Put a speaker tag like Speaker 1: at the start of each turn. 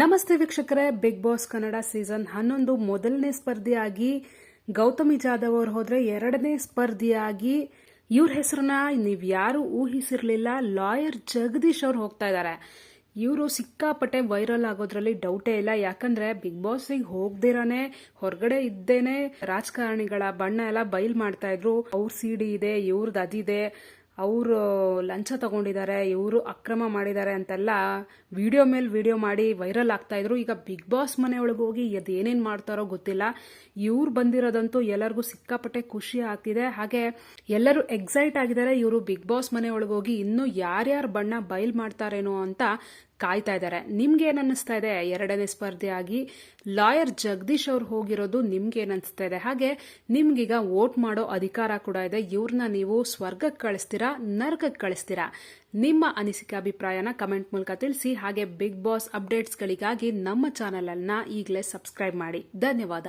Speaker 1: ನಮಸ್ತೆ ವೀಕ್ಷಕರೇ big boss Kannada season ಹನ್ನೊಂದು ಮೊದಲನೇ ಸ್ಪರ್ಧಿಯಾಗಿ ಗೌತಮಿ ಜಾಧವ್ ಅವರು ಹೋದ್ರೆ ಎರಡನೇ ಸ್ಪರ್ಧಿಯಾಗಿ. ಇವ್ರ ಹೆಸರನ್ನ ನೀವು ಯಾರು ಊಹಿಸಿರ್ಲಿಲ್ಲ, ಲಾಯರ್ ಜಗದೀಶ್ ಅವ್ರು ಹೋಗ್ತಾ ಇದ್ದಾರೆ ಇವರು ಸಿಕ್ಕಾಪಟ್ಟೆ ವೈರಲ್ ಆಗೋದ್ರಲ್ಲಿ ಡೌಟೇ ಇಲ್ಲ. ಯಾಕಂದ್ರೆ ಬಿಗ್ ಬಾಸ್ಗೆ ಹೋಗ್ದಿರಾನೆ ಹೊರಗಡೆ ಇದ್ದೇನೆ, ರಾಜಕಾರಣಿಗಳ ಬಣ್ಣ ಎಲ್ಲ ಬಯಲ್ ಮಾಡ್ತಾ ಇದ್ರು. ಅವ್ರ ಸಿಡಿ ಇದೆ ಇವ್ರದ್ದು ಅದಿದೆ ಅವರು ಲಂಚ ತಗೊಂಡಿದ್ದಾರೆ, ಇವರು ಅಕ್ರಮ ಮಾಡಿದ್ದಾರೆ ಅಂತೆಲ್ಲ ವಿಡಿಯೋ ಮೇಲೆ ವಿಡಿಯೋ ಮಾಡಿ ವೈರಲ್ ಆಗ್ತಾ ಇದ್ರು. ಈಗ ಬಿಗ್ ಬಾಸ್ ಮನೆಯೊಳಗೆ ಹೋಗಿ ಅದೇನೇನು ಮಾಡ್ತಾರೋ ಗೊತ್ತಿಲ್ಲ. ಇವ್ರು ಬಂದಿರೋದಂತೂ ಎಲ್ಲರಿಗೂ ಸಿಕ್ಕಾಪಟ್ಟೆ ಖುಷಿ ಆಗ್ತಿದೆ. ಹಾಗೆ ಎಲ್ಲರೂ ಎಕ್ಸೈಟ್ ಆಗಿದ್ದಾರೆ. ಇವರು ಬಿಗ್ ಬಾಸ್ ಮನೆಯೊಳಗೆ ಹೋಗಿ ಇನ್ನೂ ಯಾರ್ಯಾರು ಬಣ್ಣ ಬಯಲ್ ಮಾಡ್ತಾರೇನೋ ಅಂತ ಕಾಯ್ತಾ ಇದ್ದಾರೆ. ನಿಮ್ಗೆ ಏನ್ ಅನ್ನಿಸ್ತಾ ಇದೆ? ಎರಡನೇ ಸ್ಪರ್ಧೆಯಾಗಿ ಲಾಯರ್ ಜಗದೀಶ್ ಅವ್ರು ಹೋಗಿರೋದು ನಿಮ್ಗೆ ಏನ್ ಅನಿಸ್ತಾ ಇದೆ? ಹಾಗೆ ನಿಮ್ಗೀಗ ವೋಟ್ ಮಾಡೋ ಅಧಿಕಾರ ಕೂಡ ಇದೆ. ಇವ್ರನ್ನ ನೀವು ಸ್ವರ್ಗಕ್ಕೆ ಕಳಿಸ್ತೀರಾ, ನರ್ಕಕ್ಕೆ ಕಳಿಸ್ತೀರಾ? ನಿಮ್ಮ ಅನಿಸಿಕೆ, ಅಭಿಪ್ರಾಯನ ಕಮೆಂಟ್ ಮೂಲಕ ತಿಳಿಸಿ. ಹಾಗೆ ಬಿಗ್ ಬಾಸ್ ಅಪ್ಡೇಟ್ಸ್ಗಳಿಗಾಗಿ ನಮ್ಮ ಚಾನೆಲ್ ಅನ್ನ ಈಗಲೇ ಸಬ್ಸ್ಕ್ರೈಬ್ ಮಾಡಿ. ಧನ್ಯವಾದ.